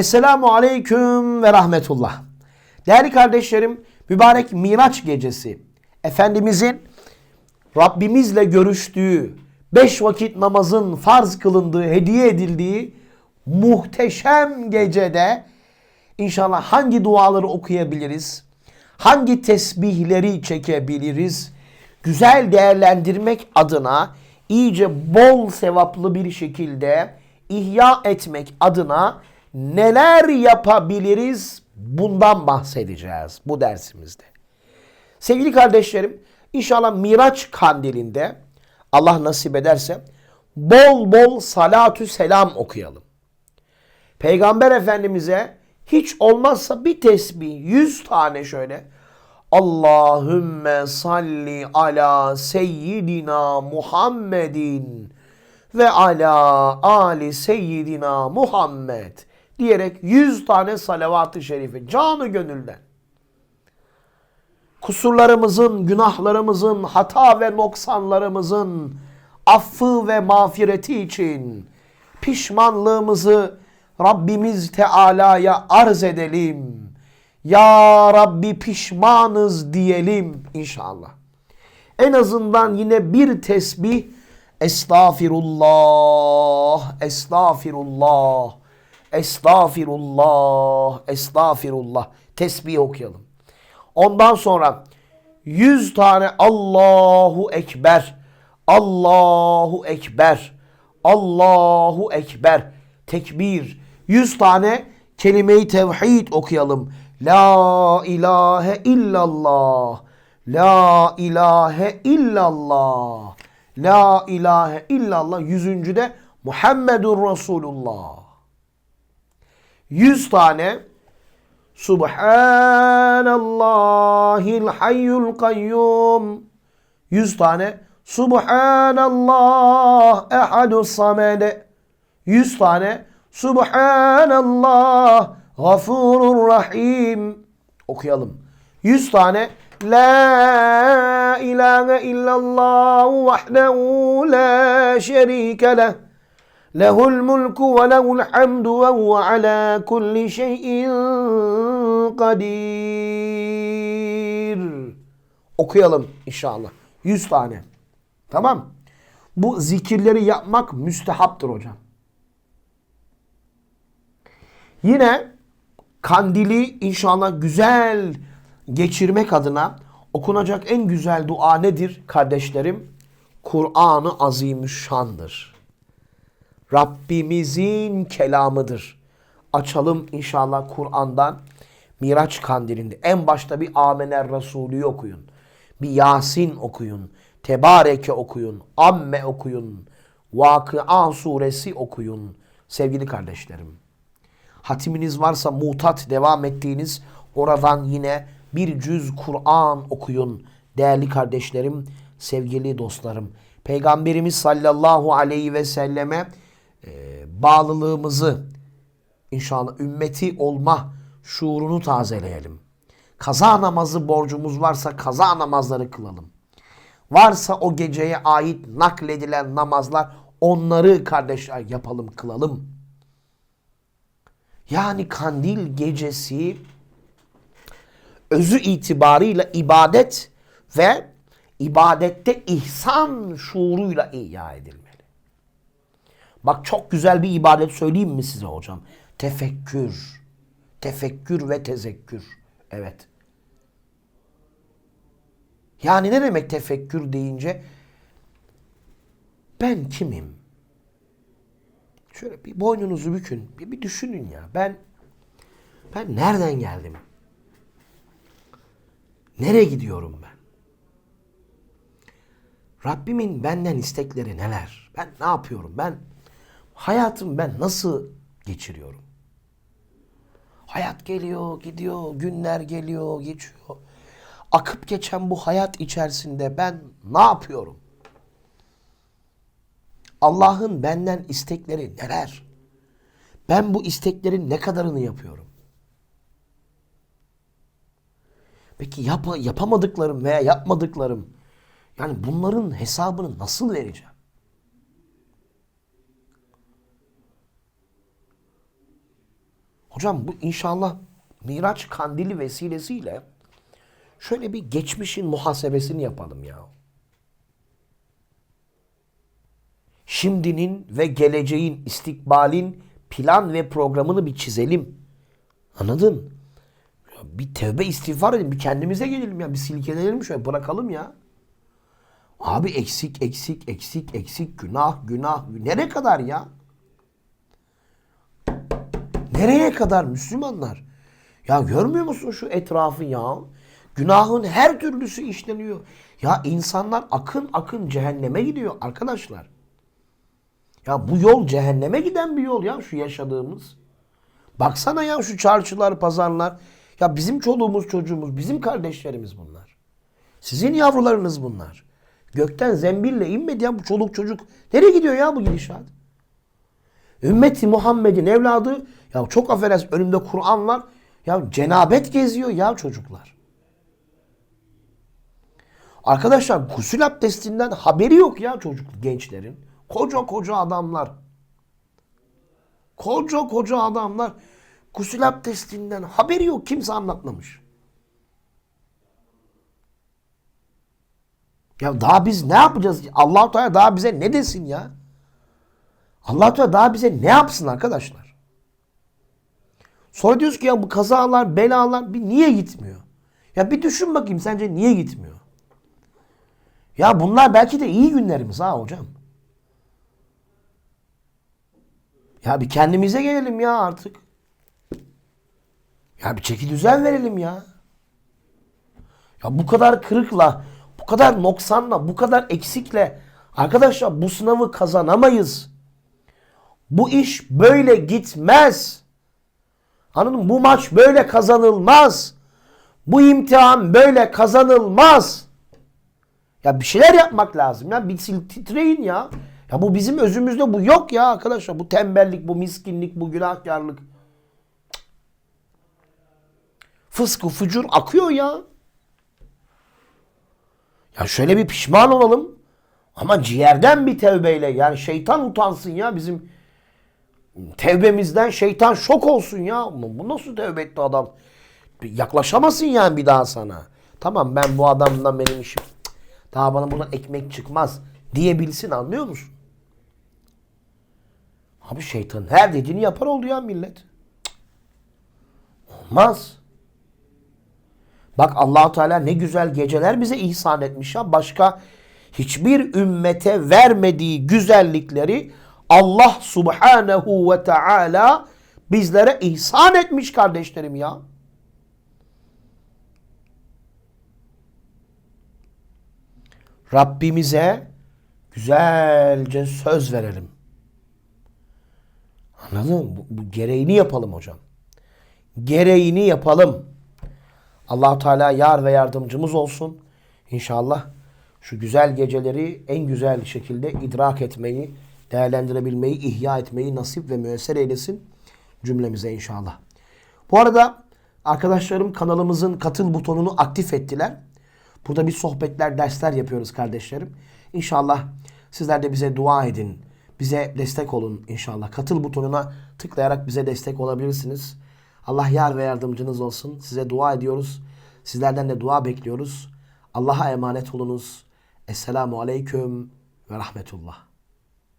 Esselamu Aleyküm ve Rahmetullah. Değerli kardeşlerim, mübarek Miraç gecesi, Efendimizin Rabbimizle görüştüğü, beş vakit namazın farz kılındığı, hediye edildiği muhteşem gecede inşallah hangi duaları okuyabiliriz, hangi tesbihleri çekebiliriz, güzel değerlendirmek adına iyice bol sevaplı bir şekilde ihya etmek adına neler yapabiliriz bundan bahsedeceğiz bu dersimizde. Sevgili kardeşlerim inşallah Miraç kandilinde Allah nasip ederse bol bol salatü selam okuyalım. Peygamber Efendimiz'e hiç olmazsa bir tesbih yüz tane şöyle Allahümme salli ala seyyidina Muhammedin ve ala ali seyyidina Muhammed diyerek yüz tane salavat-ı şerife canı gönülden kusurlarımızın, günahlarımızın, hata ve noksanlarımızın affı ve mağfireti için pişmanlığımızı Rabbimiz Teala'ya arz edelim. Ya Rabbi pişmanız diyelim inşallah. En azından yine bir tesbih Estağfirullah, Estağfirullah, Estağfirullah, Estağfirullah tesbih okuyalım. Ondan sonra yüz tane Allahu Ekber, Allahu Ekber, Allahu Ekber, tekbir. Yüz tane kelime-i tevhid okuyalım. La ilahe illallah, La ilahe illallah, La ilahe illallah. Yüzüncüde Muhammedur Resulullah. Yüz tane Subhanallahil hayyul kayyum. Yüz tane. Subhanallah ehadus samed. Yüz tane. Subhanallah gafurur rahim. Okuyalım. Yüz tane. La ilahe illallah vahdehu la şerike leh. Ve lehul hamdu ve huve ala kulli şeyin kadir. Okuyalım inşallah. Yüz tane. Tamam. Bu zikirleri yapmak müstehaptır hocam. Yine kandili inşallah güzel geçirmek adına okunacak en güzel dua nedir kardeşlerim? Kur'an-ı Azimüşşan'dır. Rabbimizin kelamıdır. Açalım inşallah Kur'an'dan Miraç kandilinde. En başta bir Amener Resulü okuyun. Bir Yasin okuyun. Tebareke okuyun. Amme okuyun. Vakıa suresi okuyun. Sevgili kardeşlerim. Hatiminiz varsa mutat devam ettiğiniz oradan yine bir cüz Kur'an okuyun. Değerli kardeşlerim, sevgili dostlarım. Peygamberimiz sallallahu aleyhi ve selleme e, bağlılığımızı inşallah ümmeti olma şuurunu tazeleyelim. Kaza namazı borcumuz varsa kaza namazları kılalım. Varsa o geceye ait nakledilen namazlar onları kardeşler yapalım kılalım. Yani kandil gecesi özü itibarıyla ibadet ve ibadette ihsan şuuruyla ihya edilmeli. Bak çok güzel bir ibadet söyleyeyim mi size hocam? Tefekkür. Tefekkür ve tezekkür. Evet. Yani ne demek tefekkür deyince? Ben kimim? Şöyle bir boynunuzu bükün. Bir, bir düşünün ya. Ben ben nereden geldim? Nereye gidiyorum ben? Rabbimin benden istekleri neler? Ben ne yapıyorum? Ben hayatım ben nasıl geçiriyorum? Hayat geliyor, gidiyor, günler geliyor, geçiyor. Akıp geçen bu hayat içerisinde ben ne yapıyorum? Allah'ın benden istekleri neler? Ben bu isteklerin ne kadarını yapıyorum? Peki yap yapamadıklarım veya yapmadıklarım yani bunların hesabını nasıl vereceğim? Hocam bu inşallah Miraç kandili vesilesiyle şöyle bir geçmişin muhasebesini yapalım ya. Şimdinin ve geleceğin, istikbalin plan ve programını bir çizelim. Anladın? Bir tevbe istiğfar edelim. Bir kendimize gelelim ya. Bir silkelenelim şöyle bırakalım ya. Abi eksik eksik eksik eksik günah günah. Nereye kadar ya? Nereye kadar Müslümanlar? Ya görmüyor musun şu etrafı ya? Günahın her türlüsü işleniyor. Ya insanlar akın akın cehenneme gidiyor arkadaşlar. Ya bu yol cehenneme giden bir yol ya şu yaşadığımız. Baksana ya şu çarşılar, pazarlar. Ya bizim çoluğumuz, çocuğumuz, bizim kardeşlerimiz bunlar. Sizin yavrularınız bunlar. Gökten zembille inmedi ya bu çoluk çocuk. Nereye gidiyor ya bu gidişat? Ümmeti Muhammed'in evladı ya çok affedersin önümde Kur'an var. Ya cenabet geziyor ya çocuklar. Arkadaşlar gusül abdestinden haberi yok ya çocuk gençlerin. Koca koca adamlar. Koca koca adamlar gusül abdestinden haberi yok. Kimse anlatmamış. Ya daha biz ne yapacağız? allah Teala daha bize ne desin ya? allah Teala daha bize ne yapsın arkadaşlar? Sonra diyoruz ki ya bu kazalar, belalar bir niye gitmiyor? Ya bir düşün bakayım sence niye gitmiyor? Ya bunlar belki de iyi günlerimiz ha hocam. Ya bir kendimize gelelim ya artık. Ya bir çeki düzen verelim ya. Ya bu kadar kırıkla, bu kadar noksanla, bu kadar eksikle arkadaşlar bu sınavı kazanamayız. Bu iş böyle gitmez. Anladın mı? Bu maç böyle kazanılmaz. Bu imtihan böyle kazanılmaz. Ya bir şeyler yapmak lazım ya. Bir titreyin ya. Ya bu bizim özümüzde bu yok ya arkadaşlar. Bu tembellik, bu miskinlik, bu günahkarlık. Fıskı, fucur akıyor ya. Ya şöyle bir pişman olalım. Ama ciğerden bir tevbeyle. Yani şeytan utansın ya bizim tevbemizden şeytan şok olsun ya. Bu nasıl tevbe etti adam? Yaklaşamasın yani bir daha sana. Tamam ben bu adamdan benim işim. Daha bana buradan ekmek çıkmaz diyebilsin anlıyor musun? Abi şeytan her dediğini yapar oldu ya millet. Olmaz. Bak Allahu Teala ne güzel geceler bize ihsan etmiş ya. Başka hiçbir ümmete vermediği güzellikleri Allah Subhanahu ve Teala bizlere ihsan etmiş kardeşlerim ya. Rabbimize güzelce söz verelim. Anladın mı? Bu, bu gereğini yapalım hocam. Gereğini yapalım. allah Teala yar ve yardımcımız olsun. İnşallah şu güzel geceleri en güzel şekilde idrak etmeyi, değerlendirebilmeyi, ihya etmeyi nasip ve müyesser eylesin cümlemize inşallah. Bu arada arkadaşlarım kanalımızın katıl butonunu aktif ettiler. Burada bir sohbetler, dersler yapıyoruz kardeşlerim. İnşallah sizler de bize dua edin. Bize destek olun inşallah. Katıl butonuna tıklayarak bize destek olabilirsiniz. Allah yar ve yardımcınız olsun. Size dua ediyoruz. Sizlerden de dua bekliyoruz. Allah'a emanet olunuz. Esselamu Aleyküm ve Rahmetullah.